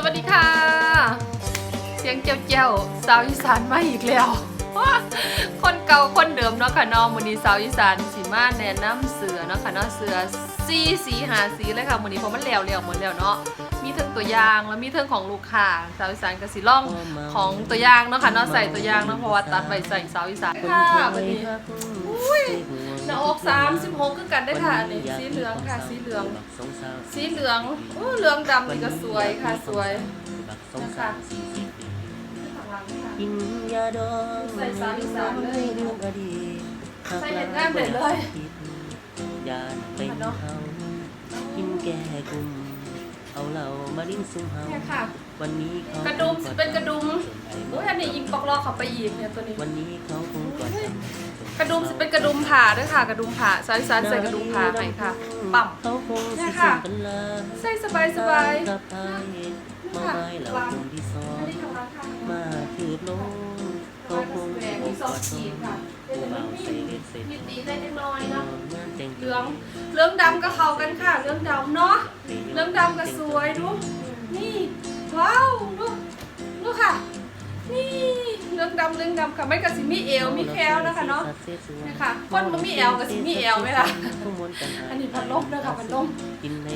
สวัสดีค่ะ เสียงเจียวเจียวๆสาวอีสานมาอีกแล้ว คนเก่าคนเดิมเนาะค่ะน้องมือนี้สาวอีสานสีมาแนะน้ำเสือเนาะค่ะเนาะเสือสีสีหาสีเลยค่ะมือนี้เพราะมันแล้วแล้วหมดแล้วเนาะมีเทั้ง ตัวอย่างแล้วมีเทั้งของลูกค้าสาวอีสานกับสีล่องของตัวอย่างเนาะค่ะเนาะใส่ตัวอย่างเนาะเพราะว่าตัดไปใส่สาวอีสานค่ะวันนี้อุ้ยหน้าอก36คือกันได้อค่ะอันนี่สีเหลืองค่ะสีเหลือง สีเหลืองโอ้เหลืองดำนี่ก็สวยค่ะสวยนะคะข้างหลังค่ะกินยาดองใส่สามอีสานเลยเรื่องอดีตใส่เห็นงามเด็ดเลยยานเป็นเขากินแก่กลุ่ม เอาเหล้ามาลิ้นซุ่มเฮาเนี่ยค่ะ วันนี้เขากระดุมสิเป็นกระดุมส่วนไอ้โอ้ยอันนี้ยิงปอกลอกเข้าไปอีกเนี่ยตัวนี้ วันนี้เขาคงกอดกันกระดุมสิเป็นกระดุมผ่าด้วยค่ะ กระดุมผ่าสายสานใส่กระดุมผ่าให้ค่ะปั๊ม เขาคงเนี่สิยค่ะส่งกันลาใส่สบายสบายกับไอ้มาไว้เหล่าคนที่สออันงนี้ข้างหลังค่ะมาถืบลงเขาคงสิมีบสกองอดขีดค่ ใส่เล็ดเสร็จมีตีได้เล็กน้อยเนาะงานแต่งเหลืองเหลืองดำก็เข้ากันค่ะเหลืองดำเนาะเหลืองดำก็สวยดูนี่ว้าวดูดูค่ะ นี่เหลืองดำเหลืองดำค่ะไม่กระสิมีเอวมีแคลนะคะเนาะนี่ค่ะคนมันมีเอวกับสิมีเอวไหมล่ะอันนี้พัดลมด้วยค่ะพัดลม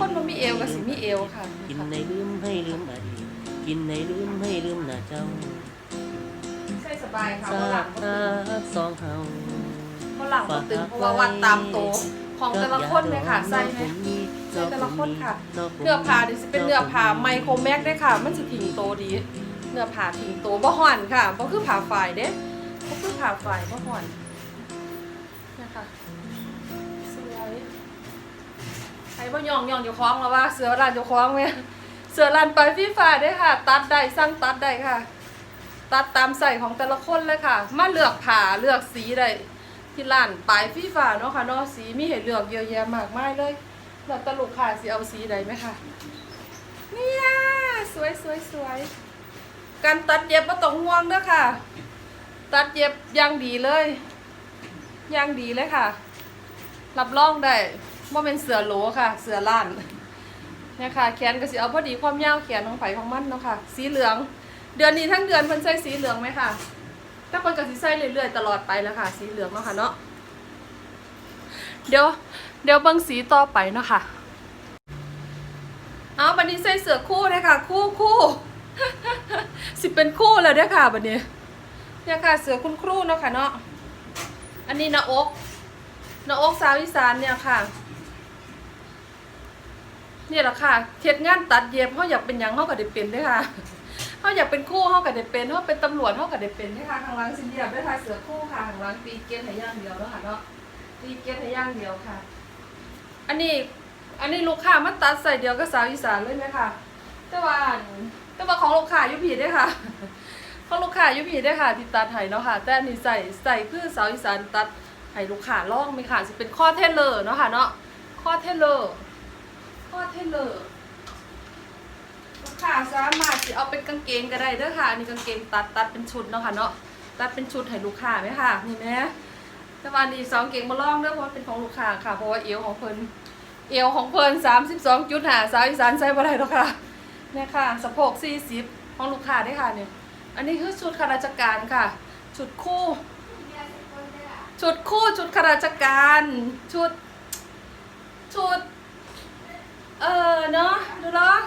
คนมันมีเอวกับสิมีเอวค่ะกินในลืมให้ลืมอดีตกินในลืมให้ลืมหน้าเจ้าใช่สบายค่ะสาว่าหลังกหักสองเฮา ว่าหลังบ่ตึงเพราะว่าวัดตามโตวของแต่ละคนเลยค่ะใส่ไหมใส่แต่ละคนค่ะเนื้อผ้าดิสิเป็นเนื้อผ้าไมโครแม็กได้ค่ะ มันสิถิงโตดีเนื้อผ้าถิงโตบ่ห่อนค่ะบ่คือผ้าฝ่ายเด้บ่คือผ้าฝ่ายบ่ห่อนนะคะสวยใครบ่ยองยองอยู่คล้องแล้วว่าเสือร้านอยู่คล้องแม่เสือร้านไปฟีฟ้าได้ค่ะ ตัดได้สั่งตัดได้ค่ะ ตัดตามใส่ของแต่ละคนเลยค่ะ มาเลือกผ้าเลือกสีได้ ที่ร้านปลายฟีฟ้าเนาะค่ะเนาะสีมีให้เลือกเยอะแยะมากมายเลยแล้วตลุกค่ะสีเอาสีใดไหมคะเนี่ยสวยสวยสวยการตัดเย็บไม่ต้องห่วงเด้อค่ะ ตัดเย็บอย่างดีเลยอย่างดีเลยค่ะ รับรองได้ว่าเป็นเสือโหลค่ะ เสือล้านเนี่ยค่ะแขนก็สิเอาพอดีความยาวแขนของไผ่ของมันเนาะค่ะ สีเหลือง เดือนนี้ทั้งเดือนเพิ่นใส่สีเหลืองไหมค่ะ ถ้าเพิ่นก็สิใส่เรื่อยๆตลอดไปแล้วค่ะ สีเหลืองเนาะค่ะเนาะเดี๋ยวเดี๋ยวเบิ่งสีต่อไปเนาะค่ะเอาบันนี้ใส่เสื้อคู่เลยค่ะ คู่คู่สิเป็นคู่แล้วเด้อค่ะบันนี้เนี่ยค่ะเสื้อคุณครูเนาะค่ะเนาะอันนี้หนาอกหนาอกสาวอีสานเนี่ยค่ะเนี่ยแหละค่ะเฮ็ดงานตัดเย็บเขาอยากเป็นยังเขาก็ได้เป็นเด้อค่ะ เขาอยากเป็นคู่เขาก็ได้เป็นเขาเป็นตำรวจเขาก็ได้เป็นเด้อค่ะข้างหลังสิเรียบเด้อค่ะเสือคู่ค่ะข้างหลังตีเกียร์ให้อย่างเดียวเนาะค่ะเนาะตีเกียร์ให้อย่างเดียวค่ะ อันนี้อันนี้ลูกค้ามาตัดใส่เดียวกับสาวอีสานเลยไหมคะแต่ว่าอันแต่ว่าของลูกค้าอยู่ผิดด้วยค่ะของลูกค้าอยู่ผิดด้วยค่ะที่ตัดให้เนาะค่ะ แต่อันนี้ใส่ใส่คือสาวอีสานตัดให้ลูกค้าลองไหมค่ะสิเป็นข้อเทเลอร์เนาะค่ะเนาะข้อเทเลอร์ข้อเทเลอร์ลูก ค้าสามารถสิเอาเป็นกางเกงก็ได้เด้อค่ะอันนี้กางเกงตัดตัดเป็นชุดเนาะค่ะเนาะตัดเป็นชุดให้ลูกค้าไหมค่ะนี่แหมแต่ว่าอันนี้สองเกงมาลองเด้อเพราะเป็นของลูกค้าค่ะเพราะว่าเอวของเพิ่นเอวของเพิ่นสามสิบสองจุดหาสาวอีสานใส่บ่ได้หรอกค่ะเนี่ยค่ะสะโพกสี่สิบของลูกค้าได้ค่ะเนี่ยอันนี้คือชุดข้าราชการค่ะ ชุดคู่ ชุดคู่ชุดข้าราชการ ชุด ชุด เออเนาะดูเนาะ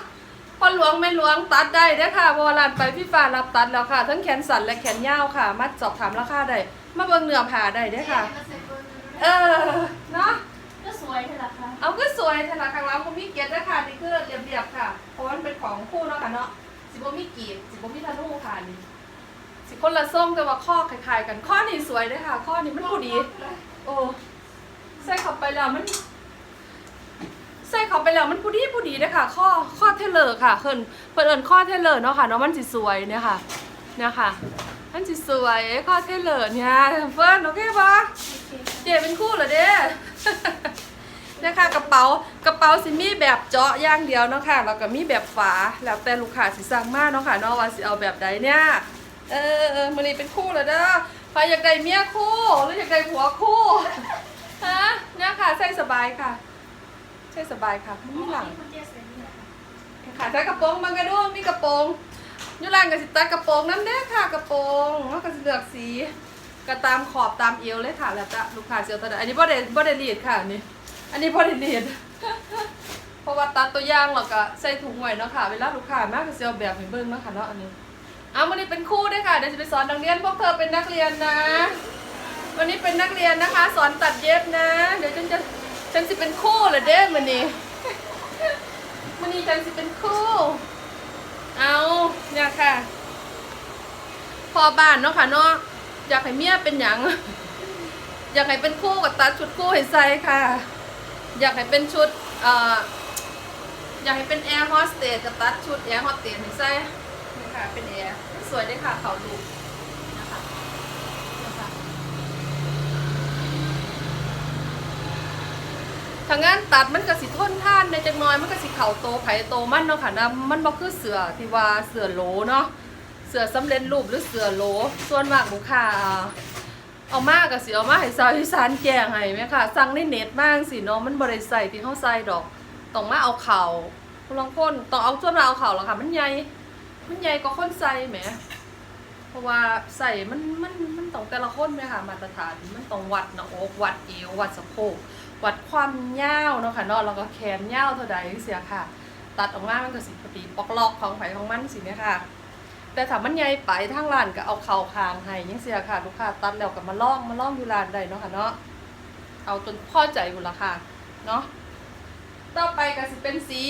พ่อหลวงแม่หลวงตัดได้เด้อค่ะโบราณไปพี่ฟ้ารับตัดแล้วค่ะ ทั้งแขนสั้นและแขนยาวค่ะ มาสอบถามราคาได้มาเบิ่งเนื้อผ้าได้เด้อค่ะ เออเนาะก็สวยใช่ไหมคะเอาก็สวยแต่ละครั้งแล้วคุณมีเกียรติด้วยค่ะนี่คือเรียบๆค่ะเพราะว่ามันเป็นของคู่เนาะค่ะเนาะสิบ่มีกีบสิบ่มีทะลุค่ะนี่สิคนละส้มแต่ว่าข้อคล้ายๆกันข้อนี่สวยด้วยค่ะ ข้อนี่มันผู้ดี โอ้ใส่เข้าไปแล้วมันใส่ เขาไปแล้วมันผู้ดีผู้ดีเด้อค่ะข้อข้อเทเลอร์ค่ะเพิ่นเพิ่นเอิ้นข้อเทเลอร์เนาะค่ะเนาะมันสิสวยเนี่ยค่ะเนี่ยค่ะมันสิสวยข้อเทเลอร์เนี่ยเฟิร์นโอเคปะเจเป็นคู่เหรอเด้เนี่ยค่ะกระเป๋ากระเป๋าสิมีแบบเจาะอย่างเดียวเนาะค่ะแล้วก็มีแบบฝาแล้วแต่ลูกค้าสิสั่งมาเนาะค่ะเนาะว่าสิเอาแบบใดเนี่ยเออเออมือนี้เป็นคู่เหรอเด้อใครอยากได้เมียคู่หรืออยากได้ผัวคู่ฮะเนี่ยค่ะใส่สบายค่ะ ใส่สบายค่ะมีหลังค่ะใส่กระโปรงมันก็ดูมีกระโปรงยู่ร้านก็สิตัดกระโปรงน้ำเด้ค่ะกระโปรงแล้วก็เลือกสีก็ตามขอบตามเอวเลยค่ะ แล้วก็ลูกค้าเสียวตัวใดอันนี้บ่ได้บ่ได้รีดค่ะอันนี้ อันนี้บ่ได้รีดเพราะว่าตัดตัวย่างแล้วก็ใส่ถุงไว้เนาะค่ะ เวลาลูกค้ามากก็สิเอาแบบให้เบิ่งเนาะค่ะเนาะอันนี้เอาวันนี้เป็นคู่ด้วยค่ะเดี๋ยวจะไปสอนนักเรียนพวกเธอเป็นนักเรียนนะ วันนี้เป็นนักเรียนนะคะ สอนตัดเย็บนะ เดี๋ยวฉันจะ ฉันสิเป็นคู่เหรอเด้มันนี้มันนี้ฉันสิเป็นคู่ เอาเนี่ยค่ะ พอบ้านเนาะค่ะเนาะอยากให้เมียเป็นหยัง อยากให้เป็นคู่กับตัดชุดคู่ให้ใส่ค่ะ อยากให้เป็นชุดเอ่ออยากให้เป็นแอร์โฮสเตสกับตัดชุดแอร์โฮสเตสให้ใส่นี่ค่ะเป็นแอร์สวยด้วยค่ะเขาดูนะคะนะคะ ถ้างานตัดมันก็สิทนท่านในจักหน้อยมันก็สิเข่าโตไผโตมันเนาะค่ะนะมันบ่คือเสือที่ว่าเสือโหลเนาะเสือสำเร็จรูปหรือเสือโหลส่วนมากลูกค้าเอามาก็สิเอามาให้ชาวอีสานแกงให้แม่ค่ะ สั่งในเน็ตมากสิเนาะมันบ่ได้ใส่ที่เฮาใส่ดอกต้องมาเอาเข่าลางคนต้องเอาส่วนมาเอาเข่าแล้วค่ะ มันใหญ่มันใหญ่กว่าคนใส่แหมเพราะว่าใส่มันมันมันต้องแต่ละคนแม่ค่ะมาตรฐานมันต้องวัดหน้าอกวัดเอววัดสะโพก วัดความยาวเนาะค่ะเนาะแล้วก็แขนยาวเท่าใดเสียค่ะ ตัดออกมามันก็สิพอดีปอกลอกของไผของมันสิเนี่ยค่ะ แต่ถ้ามันใหญ่ไปทางร้านก็เอาเข่าคางให้ยังเสียค่ะ ลูกค้าตัดแล้วก็มาล่องมาล่องอยู่ร้านได้เนาะค่ะเนาะเอาจนพอใจบุละค่ะเนาะต่อไปก็สิเป็นสี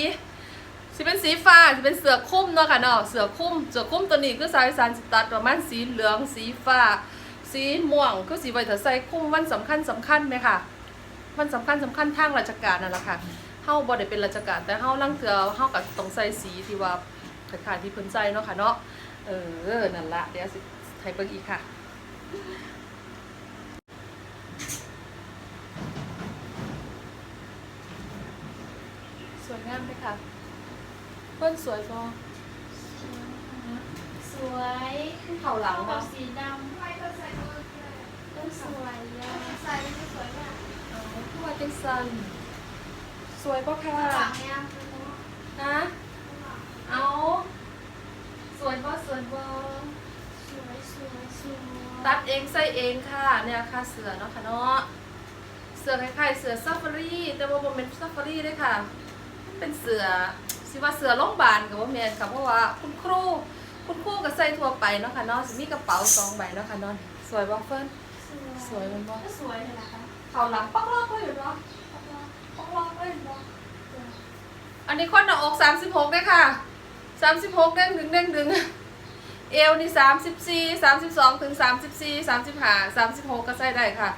สิเป็นสีฟ้าสิเป็นเสือคุ้มเนาะค่ะเนาะเสือคุ้มเสือคุ้มตัวนี้คือสายสารสิตัดประมาณสีเหลืองสีฟ้า สีม่วงคือสีไว้ถ้าใส่คุ้มวันสำคัญสำคัญไหมค่ะ มันสำคัญสำคัญทางราชการนั่นแหละค่ะเฮาบ่ได้เป็นราชการแต่เฮาลังเทือเฮาก็ต้องใส่สีที่ว่าคล้ายๆที่เพิ่นใส่เนาะค่ะเนาะเออนั่นละเดี๋ยวสิให้เบิ่งอีกค่ะสวยงามไหมคะเพิ่นสวยบ่สวยเข่าหลังกับ่บสีดำต้องสวยอะใส่ไม่สวยมาก อ๋อผู้ว่าจังซั่นสวยบ่ค่ะหลังเนี่ยคือเนาะฮะเอาสวยบ่สวยบ่สวยสวยสวยตัดเองใส่เองค่ะเนี่ยค่ะเสือเนาะค่ะเนาะเสือคล้ายๆเสือซาฟารีแต่ว่าบ่เป็นซาฟารีเด้อค่ะ เป็นเสือสิว่าเสือโรงพยาบาลกับว่าแมนค่ะเพราะว่าคุณครูคุณครูก็ใส่ทั่วไปเนาะค่ะเนาะสิมีกระเป๋าสองใบเนาะค่ะเนาะสวยบ่เฟิร์นสวยมันบ่ก็สวยเลยนะคะ เขาหลังปักลอกเลยเหรอปักลอกปักลอกเลยเหรออันนี้ข้อหน้าอกสามสิบหกได้ค่ะสามสิบหกเด้งดึงเด้งดึงเอวนี่สามสิบสี่สามสิบสองถึงสามสิบสี่สามสิบห้าสามสิบหกก็ใส่ได้ค่ะ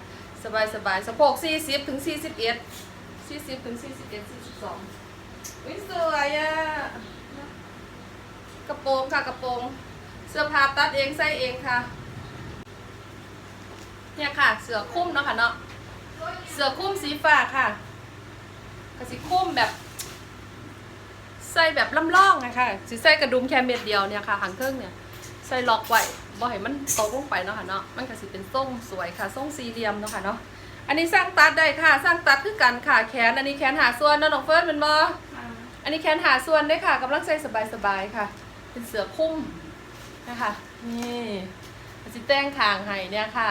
สบายสบายสะโพกสี่สิบถึงสี่สิบเอ็ดสี่สิบถึงสี่สิบเอ็ดสี่สิบสองอุ้สวยอะกระโปรงค่ะกระโปรงเสื้อผ้าตัดเองใส่เองค่ะ เนี่ยค่ะเสื้อคุ้มเนาะค่ะเนาะ เสื้อคลุ้มสีฟ้าค่ะกระสีคลุ้มแบบใส่แบบล่ำล่องนะคะสีใส่กระดุมแค่เม็ดเดียวเนี่ยค่ะหางเครื่องเนี่ยใส่ล็อกไว้บ่ให้มันตกลงไปเนาะค่ะเนาะมันก็สิเป็นทรงสวยค่ะทรงสี่เหลี่ยมเนาะค่ะเนาะอันนี้สร้างตัดได้ค่ะ สร้างตัดคือกันค่ะแขน อันนี้แขนหาส่วนเนาะน้องเฟิร์นเป็นบ่อ่าอันนี้แขนหาส่วนได้ค่ะกำลังใส่สบายๆค่ะ เป็นเสือคลุ้มนะคะนี่สิแต้งคางให้เนี่ยค่ะ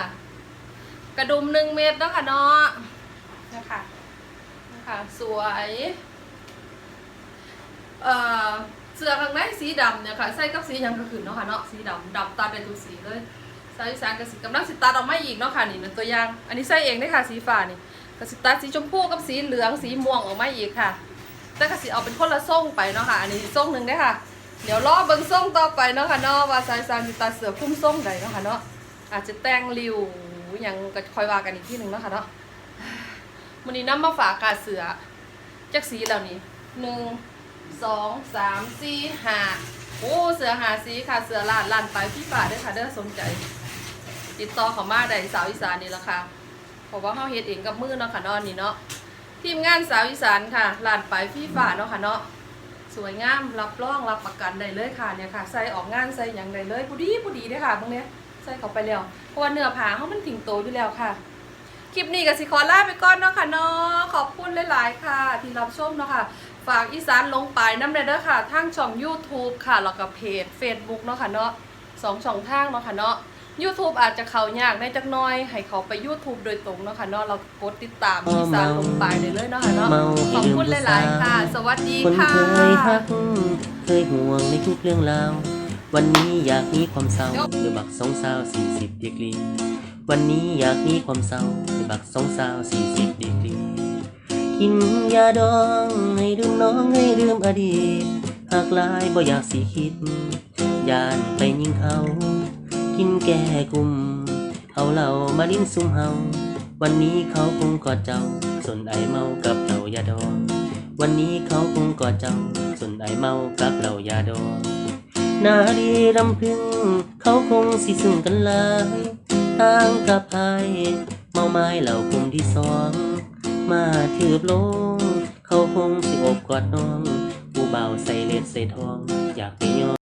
กระดุมหนึ่งเมตรเนาะค่ะเนาะนะคะนะคะสวยเอ่อเสื้อข้างในสีดำเนี่ยค่ะใส่กับสีหยังก็คือเนาะค่ะเนาะสีดำดำตัดได้ทุกสีเลยสายอีสานกสิกำลังสิตัดออกมาอีกเนาะค่ะนี่เป็นตัวอย่าง อันนี้ใส่เองได้อค่ะสีฟ้านี่กสิตัดสีชมพูกับสีเหลืองสีม่วงออกมาอีกค่ะ แต่ก็สิเอาเป็นคนละส่งไปเนาะค่ะ อันนี้ส่งหนึ่งได้อค่ะ เดี๋ยวรอเบิ่งส่งต่อไปเนาะค่ะเนาะว่าสายซานสิตาเสือคุ้มส่งใดเนาะค่ะเนาะอาจจะแต่งริวห ยังก็คอยว่ากันอีกที่หนึ่งเนาะค่ะเนาะมื้อนี้น้ำมาฝากกาเสือจักสีแล้วนี่หนึ่งสองสามสี่ห้าโอ้เสือหาสีค่ะเสือลานลานไปพี่ฝ่าด้อค่ะเด้อสนใจ ติดต่อเขามาได้สาวอีสานนี่ละค่ะเพราะว่าเฮาเฮ็ดเองกับมือเนาะค่ะเนาะนี่เนาะทีมงานสาวอีสานค่ะลานไปพี่ฝ่าเนาะค่ะเนาะสวยงามรับรองรับประกันได้เลยค่ะเนี่ยค่ะใส่ออกงานใส่อย่างใดเลยผู้ดีผู้ดีเด้อค่ะตรงเนี้ย ส่เข้าไปแล้วเพราะว่าเนื้อผ้าเขามันถึงโตอยู่แล้วค่ะ คลิปนี้ก็สิขอลาไปก่อนเนาะค่ะเนาะขอบคุณหลายๆค่ะ ที่รับชมเนาะค่ะ ฝากอีสานลงไปน้ำเด้อค่ะทางช่อง YouTube ค่ะแล้วก็เพจ Facebook เนาะค่ะเนาะสองช่องทางเนาะค่ะเนาะ YouTube อาจจะเข้ายากในจักหน้อย ให้เขาไป YouTube โดยตรงเนาะค่ะเนาะเรากดติดตามอีสานลงไปได้เลยเนาะค่ะเนาะเมาขอบคุณหลายๆค่ะ สวัสดีคนค่ะ เคยฮักเคยห่วงในทุกเรื่องราว วันนี้อยากมีความเศร้าหรือบักสองสาวสี่สิบดีกรี วันนี้อยากมีความเศร้าหรือบักสองสาวสี่สิบดีกรี กินยาดองให้ดื่มน้องให้ดื่มอดีต หากลายบ่อยากสิคิด ยานไปยิงเขา กินแก่กุมเอาเหล่ามาลิ้นซุ่มเฮา วันนี้เขาคงกอดเจ้า ส่วนไอเมากับเหล่ายาดอง วันนี้เขาคงกอดเจ้า ส่วนไอเมากับเหล่ายาดอง นาดีรำพึง เขาคงสิซึ่งกันหลายทางกับไอายเมาไม้เหล่ากลุ่มที่สอง มาถืบลง เขาคงสิอบกอดน้อง ผู้เบาใส่เล็ดใส่ทอง อยากไปย้อ